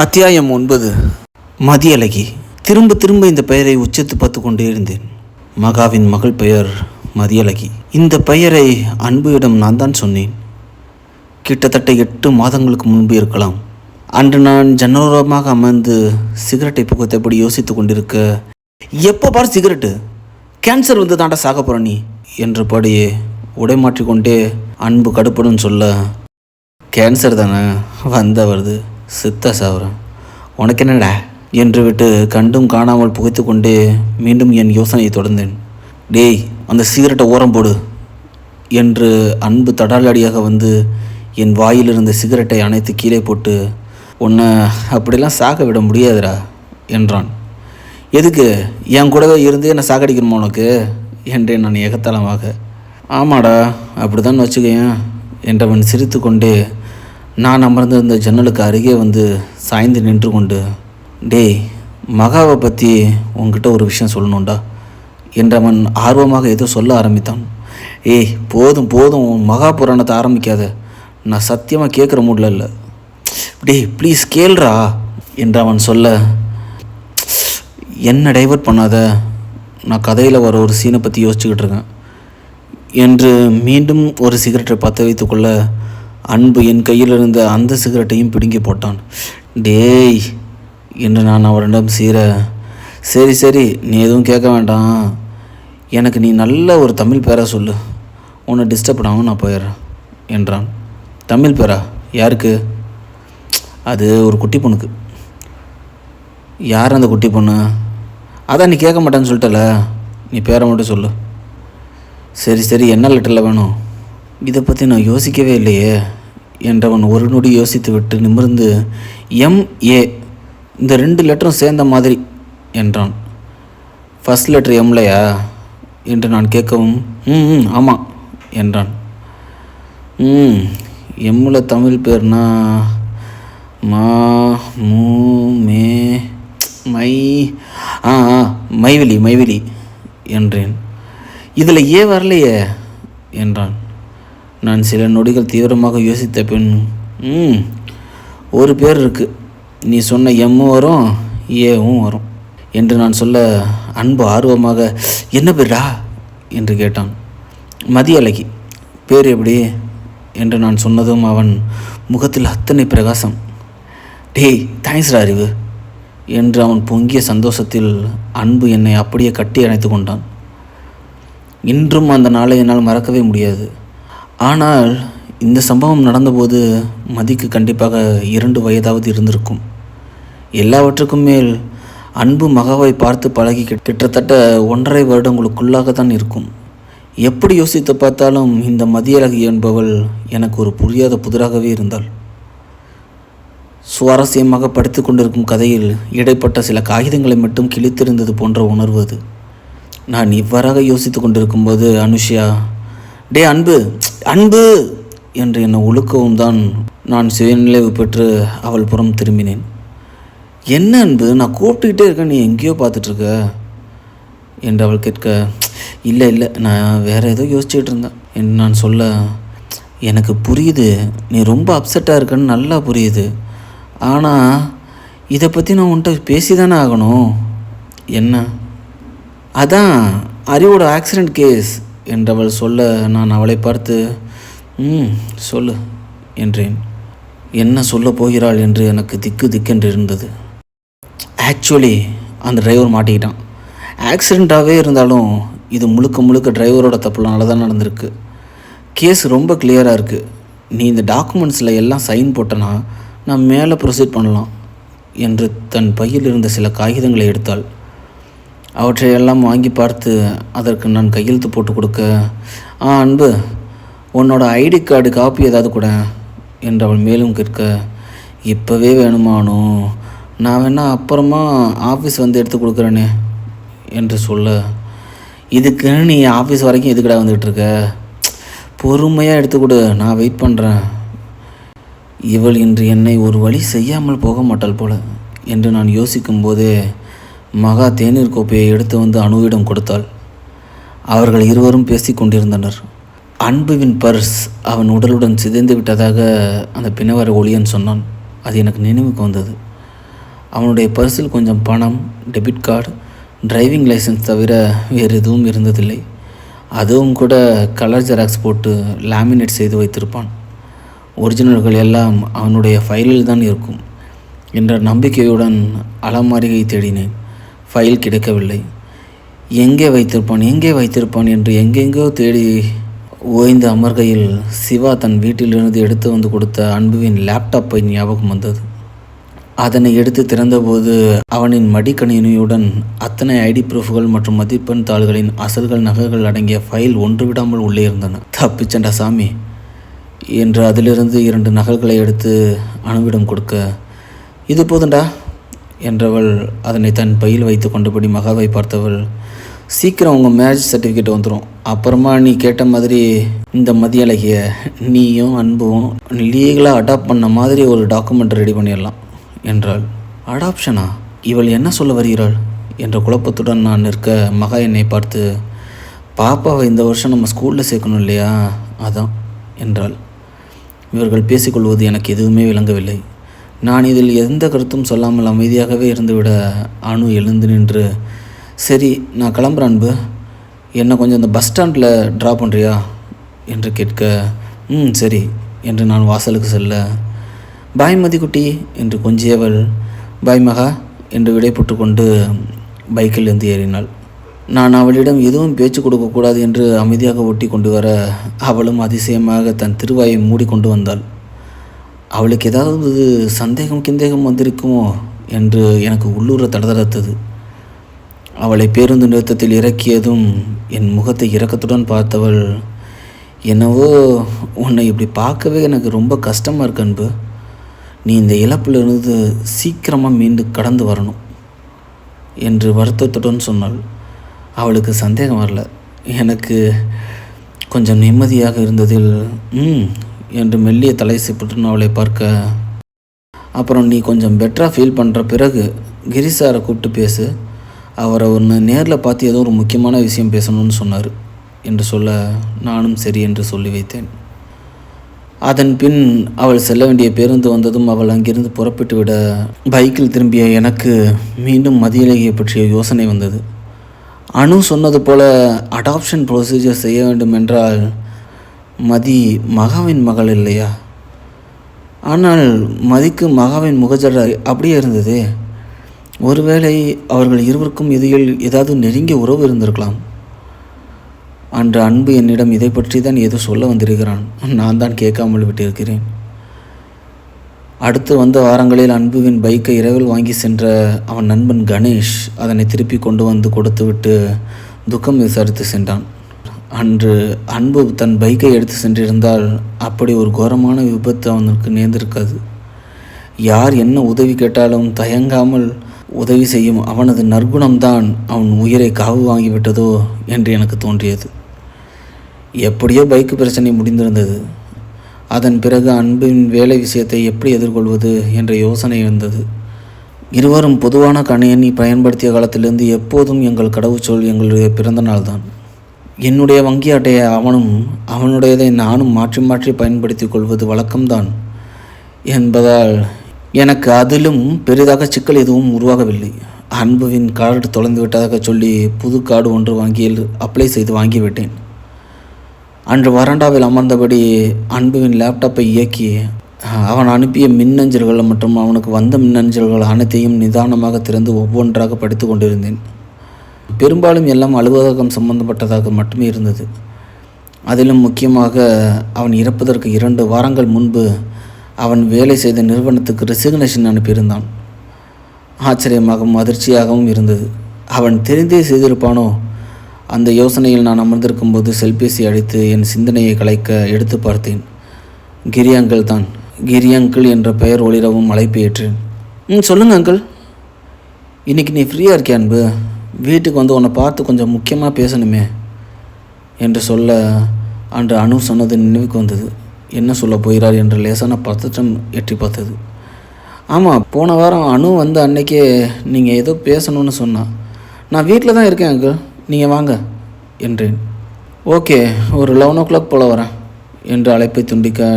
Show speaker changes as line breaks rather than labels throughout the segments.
அத்தியாயம் ஒன்பது. மதியழகி. திரும்ப திரும்ப இந்த பெயரை உச்சத்து பார்த்து கொண்டே இருந்தேன். மகாவின் மகள் பெயர் மதியழகி. இந்த பெயரை அன்புவிடம் நான் தான் சொன்னேன். கிட்டத்தட்ட எட்டு மாதங்களுக்கு முன்பு இருக்கலாம். அன்று நான் ஜன்னோரமாக அமர்ந்து சிகரெட்டை புகுத்தபடி யோசித்து கொண்டிருக்க எப்போ பாரு சிகரெட்டு? கேன்சர் வந்து தாண்டா சாக போகிற நீ? என்றபடியே உடை மாற்றிக்கொண்டே அன்பு கடுப்படும் சொல்ல கேன்சர் தானே வந்த வருது சித்த சவரம் உனக்கு என்னடா என்று விட்டு கண்டும் காணாமல் புகைத்து கொண்டே மீண்டும் என் யோசனையை தொடர்ந்தேன். டேய் அந்த சிகரெட்டை ஓரம் போடு என்று அன்பு தடாலடியாக வந்து என் வாயில் இருந்த சிகரெட்டை அணைத்து கீழே போட்டு உன்னை அப்படிலாம் சாக விட முடியாதுடா என்றான். எதுக்கு? என் கூடவே இருந்து என்னை சாகடிக்கணுமா உனக்கு? என்றேன் நான் எகத்தளமாக ஆமாடா அப்படிதான் வச்சுக்கேன் என்றவன் சிரித்து கொண்டே நான் அமர்ந்திருந்த ஜன்னலுக்கு அருகே வந்து சாய்ந்து நின்று கொண்டு டேய் மகாவை பற்றி உங்ககிட்ட ஒரு விஷயம் சொல்லணும்டா என்றவன் ஆர்வமாக ஏதோ சொல்ல ஆரம்பித்தான். ஏய் போதும் போதும் உன் மகா புராணத்தை ஆரம்பிக்காத. நான் சத்தியமாக கேட்குற மூடில் இல்லை. டேய் ப்ளீஸ் கேள்றா என்று அவன் சொல்ல என்ன டைவர்ட் பண்ணாத? நான் கதையில் வர ஒரு சீனை பற்றி யோசிச்சுக்கிட்டு இருக்கேன் என்று மீண்டும் ஒரு சிகரெட்டை பற்ற வைத்துக்கொள்ள அன்பு என் கையில் இருந்த அந்த சிகரெட்டையும் பிடுங்கி போட்டான். டேய் என்று நான் அவரிடம் சீர சரி சரி நீ எதுவும் கேட்க வேண்டாம். எனக்கு நீ நல்ல ஒரு தமிழ் பேரா சொல்லு. உன்னை டிஸ்டர்ப் பண்ணாமல் நான் போயிடுறேன் என்றான். தமிழ் பேரா? யாருக்கு? அது ஒரு குட்டி பொண்ணுக்கு. யார் அந்த குட்டி பொண்ணு? அதான் நீ கேட்க மாட்டேன்னு சொல்லிட்டல. நீ பேரை மட்டும் சொல்லு. சரி சரி என்ன லெட்டரில் வேணும்? இதை பற்றி நான் யோசிக்கவே இல்லையே. என்றவன் ஒரு நொடி யோசித்து விட்டு நிமிர்ந்து எம்ஏ இந்த ரெண்டு லெட்டரும் சேர்ந்த மாதிரி என்றான். ஃபஸ்ட் லெட்டர் எம்லையா என்று நான் கேட்கவும் ம் ம் ஆமாம் என்றான். ம் எம்மில் தமிழ் பேர்னா மா மூ மே மை ஆ ஆ, மைவிலி மைவிலி என்றேன். இதில் ஏன் வரலையே என்றான். நான் சில நொடிகள் தீவிரமாக யோசித்த பின் ம் ஒரு பேர் இருக்கு. நீ சொன்ன எம்மும் வரும் ஏவும் வரும். என்று நான் சொல்ல அன்பு ஆர்வமாக என்ன பேர்டா? என்று கேட்டான். மதியழகி பேர் எப்படி? என்று நான் சொன்னதும் அவன் முகத்தில் அத்தனை பிரகாசம். டேய் தேங்க்ஸ்ரா அறிவு. என்று அவன் பொங்கிய சந்தோஷத்தில் அன்பு என்னை அப்படியே கட்டி அணைத்து கொண்டான். இன்றும் அந்த நாளை என்னால் மறக்கவே முடியாது. ஆனால் இந்த சம்பவம் நடந்தபோது மதிக்கு கண்டிப்பாக இரண்டு வயதாவது இருந்திருக்கும். எல்லாவற்றுக்கும் மேல் அன்பு மகாவை பார்த்து பழகி கிட்ட- கிட்டத்தட்ட ஒன்றரை வருடங்களுக்குள்ளாக தான் இருக்கும். எப்படி யோசித்து பார்த்தாலும் இந்த மதியழகி என்பவள் எனக்கு ஒரு புரியாத புதிராகவே இருந்தாள். சுவாரஸ்யமாக படித்து கொண்டிருக்கும் கதையில் இடைப்பட்ட சில காகிதங்களை மட்டும் கிழித்திருந்தது போன்ற உணர்வு அது. நான் இவ்வாறாக யோசித்து கொண்டிருக்கும்போது அனுஷியா டே அன்பு அன்பு என்று என்னை ஒழுக்கவும் தான் நான் சுயநிலைவு பெற்று அவள் புறம் திரும்பினேன். என்ன அன்பு? நான் கூப்பிட்டுக்கிட்டே இருக்கேன். நீ எங்கேயோ பார்த்துட்ருக்க? என்று அவள் கேட்க இல்லை இல்லை நான் வேறு ஏதோ யோசிச்சுட்டு இருந்தேன். என்று நான் சொல்ல எனக்கு புரியுது. நீ ரொம்ப அப்செட்டாக இருக்கன்னு நல்லா புரியுது. ஆனால் இதை பற்றி நான் உன்கிட்ட பேசி தானே ஆகணும். என்ன? அதான் அறிவோட ஆக்சிடெண்ட் கேஸ் என்றவள் சொல்ல நான் அவளை பார்த்து ம் சொல்லு என்றேன். என்ன சொல்ல போகிறாள்? என்று எனக்கு திக்கு திக்கென்று இருந்தது. ஆக்சுவலி அந்த டிரைவர் மாட்டிக்கிட்டான். ஆக்சிடெண்ட்டாகவே இருந்தாலும் இது முழுக்க முழுக்க டிரைவரோட தப்புனால தான் நடந்திருக்கு. கேஸ் ரொம்ப கிளியராக இருக்குது நீ இந்த டாக்குமெண்ட்ஸில் எல்லாம் சைன் போட்டனா நான் மேலே ப்ரொசீட் பண்ணலாம் என்று தன் பையில் இருந்த சில காகிதங்களை எடுத்தாள். அவற்றையெல்லாம் வாங்கி பார்த்து அதற்கு நான் கையெழுத்து போட்டு கொடுக்க ஆ அன்பு உன்னோட ஐடி கார்டு காப்பி ஏதாவது கூட என்று அவள் மேலும் கேட்க இப்போவே வேணுமானோ நான் வேணா அப்புறமா ஆஃபீஸ் வந்து எடுத்து கொடுக்குறேனே என்று சொல்ல இதுக்குன்னு நீ ஆஃபீஸ் வரைக்கும் எதுக்கடா வந்துக்கிட்டு இருக்க? பொறுமையாக எடுத்து கொடு நான் வெயிட் பண்ணுறேன் இவள் இன்று என்னை ஒரு வழி செய்யாமல் போக மாட்டாள் போல என்று நான் யோசிக்கும் போதே மகா தேநீர் கோப்பையை எடுத்து வந்து அணுவிடம் கொடுத்தாள். அவர்கள் இருவரும் பேசிக் கொண்டிருந்தனர். அன்புவின் பர்ஸ் அவன் உடலுடன் சிதைந்து விட்டதாக அந்த பிணவர ஒளியன் சொன்னான். அது எனக்கு நினைவுக்கு வந்தது. அவனுடைய பர்ஸில் கொஞ்சம் பணம் டெபிட் கார்டு டிரைவிங் லைசன்ஸ் தவிர வேறு எதுவும் இருந்ததில்லை. அதுவும் கூட கலர் ஜெராக்ஸ் போட்டு லேமினேட் செய்து வைத்திருப்பான். ஒரிஜினல்கள் எல்லாம் அவனுடைய ஃபைலில் தான் இருக்கும் என்ற நம்பிக்கையுடன் அலமாரியை தேடினேன். ஃபைல் கிடைக்கவில்லை. எங்கே வைத்திருப்பான் எங்கே வைத்திருப்பான் என்று எங்கெங்கோ தேடி ஓய்ந்து அமர்கையில் சிவா தன் வீட்டிலிருந்து எடுத்து வந்து கொடுத்த அன்புவின் லேப்டாப்பை ஞாபகம் வந்தது. அதனை எடுத்து திறந்தபோது அவனின் மடிக்கணினியுடன் அத்தனை ஐடி ப்ரூஃப்கள் மற்றும் மதிப்பெண் தாள்களின் அசல்கள் நகைகள் அடங்கிய ஃபைல் ஒன்று விடாமல் உள்ளே இருந்தன. தப்பிச்சண்டா சாமி என்று அதிலிருந்து இரண்டு நகல்களை எடுத்து அணுவிடம் கொடுக்க இது போதுண்டா என்றவள் அதனை தன் பையில் வைத்து கொண்டபடி மகாவை பார்த்தவள் சீக்கிரம் உங்கள் மேரேஜ் சர்டிஃபிகேட் வந்துடும் அப்புறமா நீ கேட்ட மாதிரி இந்த மதியழகிய நீயும் அன்பும் லீகலாக அடாப்ட் பண்ண மாதிரி ஒரு டாக்குமெண்ட் ரெடி பண்ணிடலாம் என்றாள். அடாப்ஷனா இவள் என்ன சொல்ல வருகிறாள்? என்ற குழப்பத்துடன் நான் நிற்க மகா என்னை பார்த்து பாப்பாவை இந்த வருஷம் நம்ம ஸ்கூலில் சேர்க்கணும் இல்லையா? அதான் என்றாள். இவர்கள் பேசிக்கொள்வது எனக்கு எதுவுமே விளங்கவில்லை. நான் இதில் எந்த கருத்தும் சொல்லாமல் அமைதியாகவே இருந்துவிட அணு எழுந்து நின்று சரி நான் கிளம்புறேன் அன்பு. என்னை கொஞ்சம் இந்த பஸ் ஸ்டாண்டில் ட்ராப் பண்ணுறியா என்று கேட்க ம் சரி என்று நான் வாசலுக்கு செல்ல பாய் மதிக்குட்டி என்று கொஞ்சியவள் பாய் மகா என்று விடைபெற்று கொண்டு பைக்கில் இருந்து ஏறினாள். நான் அவளிடம் எதுவும் பேச்சு கொடுக்கக்கூடாது என்று அமைதியாக ஒட்டி கொண்டு வர அவளும் அதிசயமாக தன் திருவாயை மூடிக்கொண்டு வந்தாள். அவளுக்கு ஏதாவது சந்தேகம் கிந்தேகம் வந்திருக்குமோ என்று எனக்கு உள்ளூர தடதடத்தது. அவளை பேருந்து நிறுத்தத்தில் இறக்கியதும் என் முகத்தை இறக்கத்துடன் பார்த்தவள் என்னவோ உன்னை இப்படி பார்க்கவே எனக்கு ரொம்ப கஷ்டமாக இருக்கு அன்பு. நீ இந்த இழப்பிலிருந்து சீக்கிரமாக மீண்டு கடந்து வரணும் என்று வருத்தத்துடன் சொன்னாள். அவளுக்கு சந்தேகம் வரல. எனக்கு கொஞ்சம் நிம்மதியாக இருந்ததில் ம் என்று மெல்லிய தலை சிப்பிட்டு அவளை பார்க்க அப்புறம் நீ கொஞ்சம் பெட்டராக ஃபீல் பண்ணுற பிறகு கிரிசாரை கூப்பிட்டு பேசு. அவரை ஒன்று நேரில் பார்த்து ஏதோ ஒரு முக்கியமான விஷயம் பேசணும்னு சொன்னார் என்று சொல்ல நானும் சரி என்று சொல்லி வைத்தேன். அதன் பின் அவள் செல்ல வேண்டிய பேருந்து வந்ததும் அவள் அங்கிருந்து புறப்பட்டு விட பைக்கில் திரும்பிய எனக்கு மீண்டும் மதியலகையை பற்றிய யோசனை வந்தது. அணு சொன்னது போல அடாப்ஷன் ப்ரொசீஜர் செய்ய வேண்டும் என்றால் மதி மகாவின் மகள் இல்லையா? ஆனால் மதிக்கு மகாவின் முகஜட அப்படியே இருந்ததே. ஒருவேளை அவர்கள் இருவருக்கும் இதையில் ஏதாவது நெருங்கிய உறவு இருந்திருக்கலாம். அன்று அன்பு என்னிடம் இதை பற்றி தான் ஏதோ சொல்ல வந்திருக்கிறான். நான் தான் கேட்காமல் விட்டிருக்கிறேன். அடுத்து வந்த வாரங்களில் அன்புவின் பைக்கை இரவில் வாங்கி சென்ற அவன் நண்பன் கணேஷ் அதனை திருப்பி கொண்டு வந்து கொடுத்துவிட்டு துக்கம் விசாரித்து சென்றான். அன்று அன்பு தன் பைக்கை எடுத்து சென்றிருந்தால் அப்படி ஒரு கோரமான விபத்து அவனுக்கு நேர்ந்திருக்காது. யார் என்ன உதவி கேட்டாலும் தயங்காமல் உதவி செய்யும் அவனது நற்குணம்தான் அவன் உயிரை காவு வாங்கிவிட்டதோ என்று எனக்கு தோன்றியது. எப்படியோ பைக்கு பிரச்சனை முடிந்திருந்தது. அதன் பிறகு அன்பின் வேலை விஷயத்தை எப்படி எதிர்கொள்வது என்ற யோசனை இருந்தது இருவரும் பொதுவான கணையணி பயன்படுத்திய காலத்திலிருந்து எப்போதும் எங்கள் கடவுச்சொல் எங்களுடைய பிறந்த நாள்தான். என்னுடைய வங்கி அட்டையை அவனும் அவனுடையதை நானும் மாற்றி மாற்றி பயன்படுத்தி கொள்வது வழக்கம்தான். என்பதால் எனக்கு அதிலும் பெரிதாக சிக்கல் எதுவும் உருவாகவில்லை. அன்புவின் கார்டு தொலைந்து விட்டதாக சொல்லி புது கார்டு ஒன்று வங்கியில் அப்ளை செய்து வாங்கிவிட்டேன். அன்று வராண்டாவில் அமர்ந்தபடி அன்புவின் லேப்டாப்பை இயக்கி அவன் அனுப்பிய மின்னஞ்சல்கள் மற்றும் அவனுக்கு வந்த மின்னஞ்சல்கள் அனைத்தையும் நிதானமாக திறந்து ஒவ்வொன்றாக படித்து கொண்டிருந்தேன். பெரும்பாலும் எல்லாம் அலுவலகம் சம்பந்தப்பட்டதாக மட்டுமே இருந்தது. அதிலும் முக்கியமாக அவன் இறப்பதற்கு இரண்டு வாரங்கள் முன்பு அவன் வேலை செய்த நிறுவனத்துக்கு ரெசிக்னேஷன் அனுப்பியிருந்தான். ஆச்சரியமாகவும் அதிர்ச்சியாகவும் இருந்தது. அவன் தெரிந்தே செய்திருப்பானோ? அந்த யோசனையில் நான் அமர்ந்திருக்கும் போது செல்பேசி அடித்து என் சிந்தனையை கலைக்க எடுத்து பார்த்தேன். கிரி அங்கிள் தான். கிரி அங்கிள் என்ற பெயர் ஒளிரவும் அழைப்பு ஏற்றேன். ம் சொல்லுங்கள் அங்கிள். இன்றைக்கி நீ ஃப்ரீயாக இருக்கியா அன்பு? வீட்டுக்கு வந்து உன்னை பார்த்து கொஞ்சம் முக்கியமாக பேசணுமே என்று சொல்ல அன்று அணு சொன்னது நினைவுக்கு வந்தது. என்ன சொல்ல போகிறார் என்ற லேசான பதற்றம் எட்டி பார்த்தது. ஆமாம் போன வாரம் அணு வந்த அன்னைக்கே நீங்கள் ஏதோ பேசணும்னு சொன்னான் நான் வீட்டில் தான் இருக்கேன் அங்கு நீங்கள் வாங்க என்றேன். ஓகே ஒரு லெவன் ஓ கிளாக் போல் வரேன் என்று அழைப்பை துண்டிக்க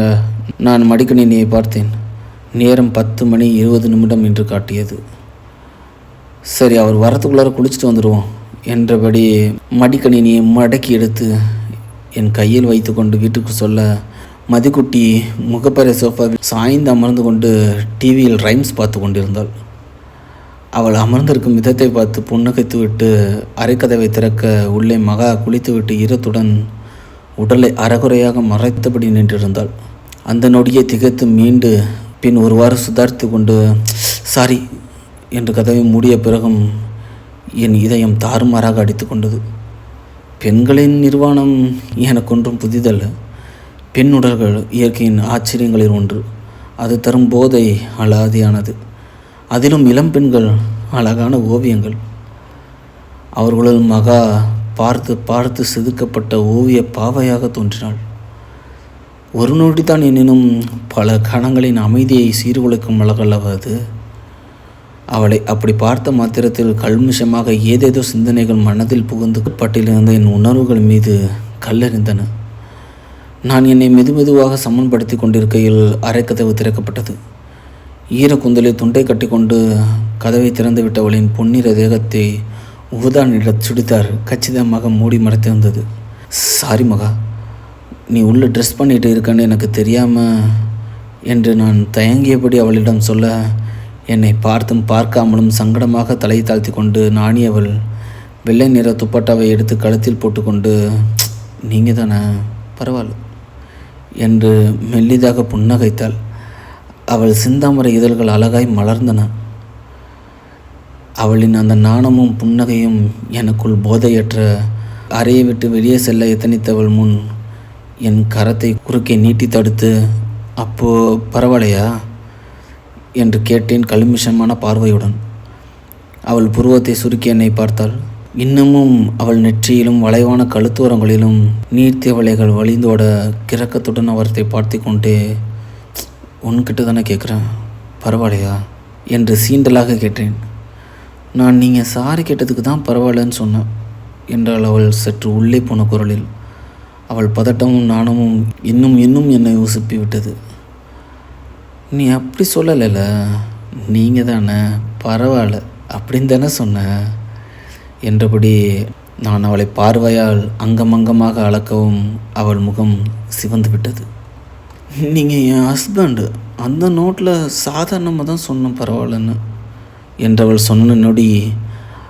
நான் மடிக்கணினியை பார்த்தேன். நேரம் பத்து மணி இருபது நிமிடம் என்று காட்டியது. சரி அவர் வரத்துக்குள்ளார குளிச்சுட்டு வந்துடுவோம் என்றபடி மடிக்கணினியை மடக்கி எடுத்து என் கையில் வைத்துக்கொண்டு வீட்டுக்கு சொல்ல மதிக்குட்டி முகப்பறை சோஃபாவில் சாய்ந்து அமர்ந்து கொண்டு டிவியில் ரைம்ஸ் பார்த்து கொண்டிருந்தாள். அவள் அமர்ந்திருக்கும் விதத்தை பார்த்து புன்னகைத்து விட்டு அரைக்கதவை திறக்க உள்ளே மகா குளித்துவிட்டு ஈரத்துடன் உடலை அறகுறையாக மறைத்தபடி நின்றிருந்தாள். அந்த நொடியை திகைத்து மீண்டு பின் ஒருவாறு சுதாரித்து கொண்டு சாரி என்று கதவை மூடிய பிறகும் என் இதயம் தாறுமாறாக அடித்து கொண்டது. பெண்களின் நிர்வாணம் எனக்கொன்றும் புதிதல்ல. பெண் உடல்கள் இயற்கையின் ஆச்சரியங்களில் ஒன்று. அது தரும் போதை அலாதியானது. அதிலும் இளம் பெண்கள் அழகான ஓவியங்கள். அவர்களுள் மகா பார்த்து பார்த்து செதுக்கப்பட்ட ஓவிய பாவையாக தோன்றினாள். ஒரு நொடிதான் எனினும் பல கணங்களின் அமைதியை சீர்குலைக்கும் அழகல்லவா அது அவளை அப்படி பார்த்த மாத்திரத்தில் கல்மிஷமாக ஏதேதோ சிந்தனைகள் மனதில் புகுந்து பட்டிலிருந்த என் உணர்வுகள் மீது கல்லெறிந்தன. நான் என்னை மெதுமெதுவாக சமன்படுத்தி கொண்டிருக்கையில் அரைக்கதவு திறக்கப்பட்டது. ஈரக்குந்தலில் துண்டை கட்டிக்கொண்டு கதவை திறந்து விட்டவளின் பொன்னிற தேகத்தை ஊதா நிற சுடிதார் கச்சிதமாக மூடி மறைத்திருந்தது. சாரி மகா நீ உள்ளே ட்ரெஸ் பண்ணிட்டு இருக்கன்னு எனக்கு தெரியாமல் என்று நான் தயங்கியபடி அவளிடம் சொல்ல என்னை பார்த்தும் பார்க்காமலும் சங்கடமாக தலை தாழ்த்தி கொண்டு நாணியவள் வெள்ளை நிற துப்பட்டாவை எடுத்து கழுத்தில் போட்டுக்கொண்டு நீங்கள் தானே பரவாயில்ல என்று மெல்லிதாக புன்னகைத்தாள். அவள் சிந்தாமரை இதழ்கள் அழகாய் மலர்ந்தன. அவளின் அந்த நாணமும் புன்னகையும் எனக்குள் போதையற்ற அறையை விட்டு வெளியே செல்ல எத்தனித்தவள் முன் என் கரத்தை குறுக்கே நீட்டி தடுத்து அப்போ பரவாயில்லையா? என்று கேட்டேன் கல்மிஷமான பார்வையுடன். அவள் புருவத்தை சுருக்கி என்னை பார்த்தாள். இன்னமும் அவள் நெற்றியிலும் வளைவான கழுத்தோரங்களிலும் நீர்த்தேவலைகள் வழிந்தோட கிறக்கத்துடன் அவரத்தை பார்த்து கொண்டே உன்கிட்ட தானே கேட்குறேன் பரவாயில்லையா? என்று சீண்டலாக கேட்டேன். நான் நீங்கள் சாரி கேட்டதுக்கு தான் பரவாயில்லன்னு சொன்னேன் என்றாள் அவள் சற்று உள்ளே போன குரலில். அவள் பதட்டமும் நாணமும் இன்னும் இன்னும் என்னை உசுப்பி விட்டது. நீ அப்படி சொல்லலைல. நீங்கள் தானே. பரவாயில்ல. அப்படின்னு தானே சொன்ன. என்றபடி நான் அவளை பார்வையால் அங்கமங்கமாக அளக்கவும் அவள் முகம் சிவந்து விட்டது. நீங்கள் என் ஹஸ்பண்டு அந்த நோட்டில் சாதாரணமாக தான் சொன்னேன் பரவாயில்லன்னு. என்றவள் சொன்ன நொடி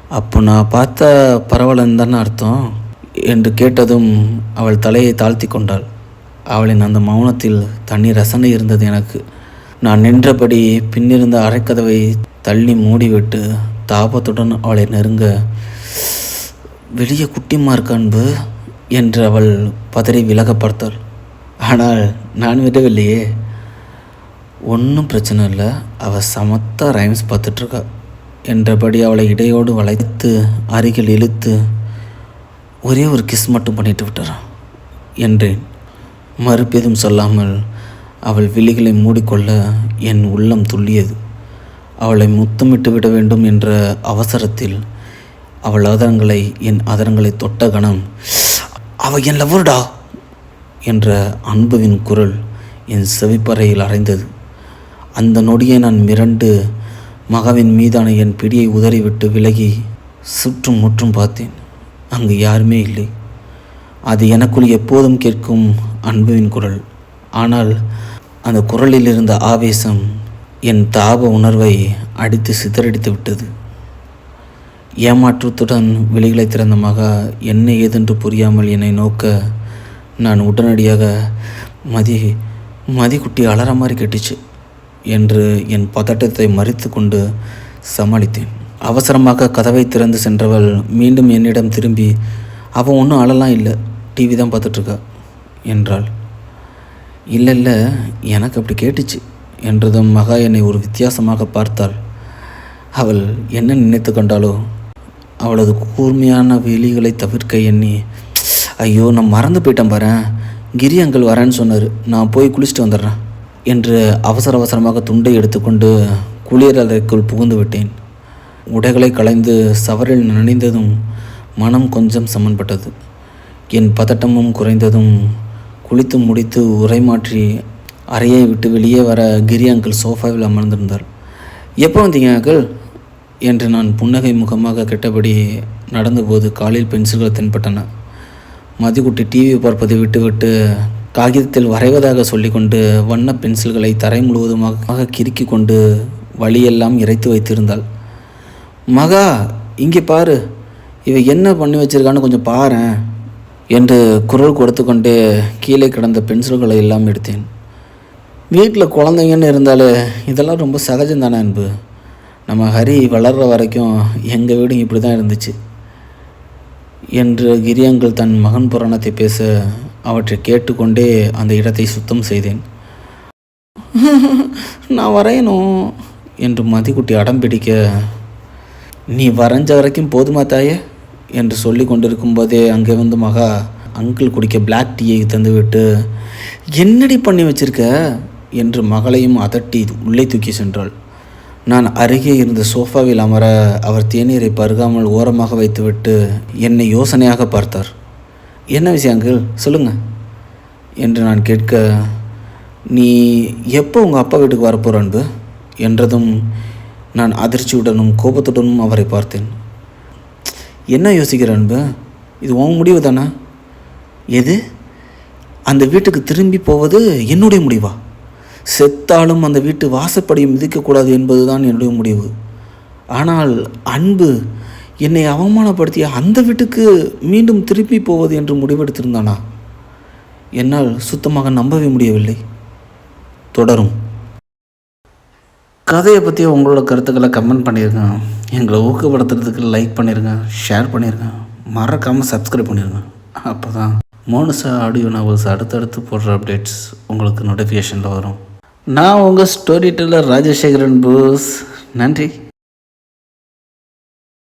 அப்போ நான் பார்த்த பரவாயில்லன்னு தானே அர்த்தம்? என்று கேட்டதும் அவள் தலையை தாழ்த்தி கொண்டாள். அவளின் அந்த மௌனத்தில் தண்ணீர் ரசனை இருந்தது எனக்கு. நான் நின்றபடி பின்னிருந்த அரைக்கதவை தள்ளி மூடிவிட்டு தாபத்துடன் அவளை நெருங்க வெளியே குட்டிமா அன்பு என்று அவள் பதறி விலக பார்த்தாள் ஆனால் நான் விடவில்லையே. ஒன்றும் பிரச்சனை இல்லை. அவள் சமத்தா ரைம்ஸ் பார்த்துட்ருக்கா என்றபடி அவளை இடையோடு வளைத்து அருகில் இழுத்து ஒரே ஒரு கிஸ் மட்டும் பண்ணிட்டு விட்டுறான் என்றேன். மறுப்பெதும் சொல்லாமல் அவள் விழிகளை மூடிக்கொள்ள என் உள்ளம் துள்ளியது. அவளை முத்தமிட்டு விட வேண்டும் என்ற அவசரத்தில் அவள் அதரங்களை என் அதரங்களை தொட்ட கணம் அவள் என் லவ்வர்டா? என்ற அன்புவின் குரல் என் செவிப்பறையில் அறைந்தது அந்த நொடியை நான் மிரண்டு மகவின் மீதான என் பிடியை உதறிவிட்டு விலகி சுற்றும் முற்றும் பார்த்தேன். அங்கு யாருமே இல்லை. அது எனக்குள் எப்போதும் கேட்கும் அன்புவின் குரல். ஆனால் அந்த குரலில் இருந்த ஆவேசம் என் தாப உணர்வை அடித்து சிதறடித்து விட்டது. ஏமாற்றத்துடன் விழிகளை திறந்த மகா என்ன ஏதென்று புரியாமல் என்னை நோக்க நான் உடனடியாக மதி மதிக்குட்டி அலற மாதிரி கெட்டுச்சு என்று என் பதட்டத்தை மறித்து கொண்டு சமாளித்தேன். அவசரமாக கதவை திறந்து சென்றவள் மீண்டும் என்னிடம் திரும்பி அவன் ஒன்றும் அழலாம் இல்லை டிவி தான் பார்த்துட்ருக்கா என்றாள். இல்லை இல்லை எனக்கு அப்படி கேட்டுச்சு என்றதும் மகா என்னை ஒரு வித்தியாசமாக பார்த்தாள். அவள் என்ன நினைத்து கொண்டாளோ அவளது கூர்மையான வெளிகளை தவிர்க்க எண்ணி ஐயோ நான் மறந்து போயிட்டேன் பாரு கிரி அங்கிள் வரேன்னு சொன்னார். நான் போய் குளிச்சுட்டு வந்துடுறேன் என்று அவசர அவசரமாக துண்டை எடுத்துக்கொண்டு குளியலறைக்குள் புகுந்து விட்டேன். உடைகளை களைந்து சவரில் நனைந்ததும் மனம் கொஞ்சம் சமன்பட்டது. என் பதட்டமும் குறைந்ததும் குளித்து முடித்து உரை மாற்றி அறையை விட்டு வெளியே வர கிரி அங்கிள் சோஃபாவில் அமர்ந்திருந்தார். எப்போ வந்தீங்க அங்கிள்? என்று நான் புன்னகை முகமாக கெட்டபடி நடந்தபோது காலில் பென்சில்கள் தென்பட்டன. மதிக்குட்டி டிவி பார்ப்பதை விட்டுவிட்டு காகிதத்தில் வரைவதாக சொல்லிக்கொண்டு வண்ண பென்சில்களை தரை முழுவதுமாக கிறுக்கி கொண்டு வழியெல்லாம் இறைத்து வைத்திருந்தாள். மகா இங்கே பாரு. இவ என்ன பண்ணி வச்சிருக்கான்னு கொஞ்சம் பாரு என்று குரல் கொடுத்து கொண்டே கீழே கிடந்த பென்சில்களை எல்லாம் எடுத்தேன். வீட்டில் குழந்தைங்கன்னு இருந்தாலே இதெல்லாம் ரொம்ப சகஜம் தானே அன்பு. நம்ம ஹரி வளர்கிற வரைக்கும் எங்கள் வீடும் இப்படி தான் இருந்துச்சு. என்று கிரியங்கள் தன் மகன் புராணத்தை பேச அவற்றை கேட்டுக்கொண்டே அந்த இடத்தை சுத்தம் செய்தேன். நான் வரையணும் என்று மதிக்குட்டி அடம் பிடிக்க நீ வரைஞ்ச வரைக்கும் போதுமா தாயே? என்று சொல்லி கொண்டிருக்கும் போதே அங்கே வந்து மகா அங்கிள் குடிக்க பிளாக் டீயை தந்துவிட்டு என்னடி பண்ணி வச்சிருக்க? என்று மகளையும் அதட்டி உள்ளே தூக்கி சென்றாள். நான் அருகே இருந்த சோஃபாவில் அமர அவர் தேநீரை பருகாமல் ஓரமாக வைத்துவிட்டு என்னை யோசனையாக பார்த்தார். என்ன விஷயம் அங்கிள்? சொல்லுங்க. என்று நான் கேட்க நீ எப்போ உங்கள் அப்பா வீட்டுக்கு வரப்போற அன்பு? என்றதும் நான் அதிர்ச்சியுடனும் கோபத்துடனும் அவரை பார்த்தேன். என்ன யோசிக்கிற அன்பு? இது உன் முடிவு தானே? எது? அந்த வீட்டுக்கு திரும்பி போவது என்னுடைய முடிவா? செத்தாலும் அந்த வீட்டு வாசப்படியை மிதிக்கக்கூடாது என்பதுதான் என்னுடைய முடிவு. ஆனால் அன்பு என்னை அவமானப்படுத்திய அந்த வீட்டுக்கு மீண்டும் திருப்பி போவது என்று முடிவெடுத்திருந்தானா? என்னால் சுத்தமாக நம்பவே முடியவில்லை. தொடரும். கதையை பற்றி உங்களோட கருத்துக்களை கமெண்ட் பண்ணிடுங்க எங்களை ஊக்கப்படுத்துறதுக்கு லைக் பண்ணிடுங்க ஷேர் பண்ணிடுங்க மறக்காமல் சப்ஸ்கிரைப் பண்ணிடுங்க அப்போ தான் மோனுசா ஆடியோ நாவல்ஸ் அடுத்தடுத்து போடுற அப்டேட்ஸ் உங்களுக்கு நோட்டிஃபிகேஷனில் வரும். நான் உங்கள் ஸ்டோரி டெல்லர் ராஜசேகரன் போஸ் நன்றி.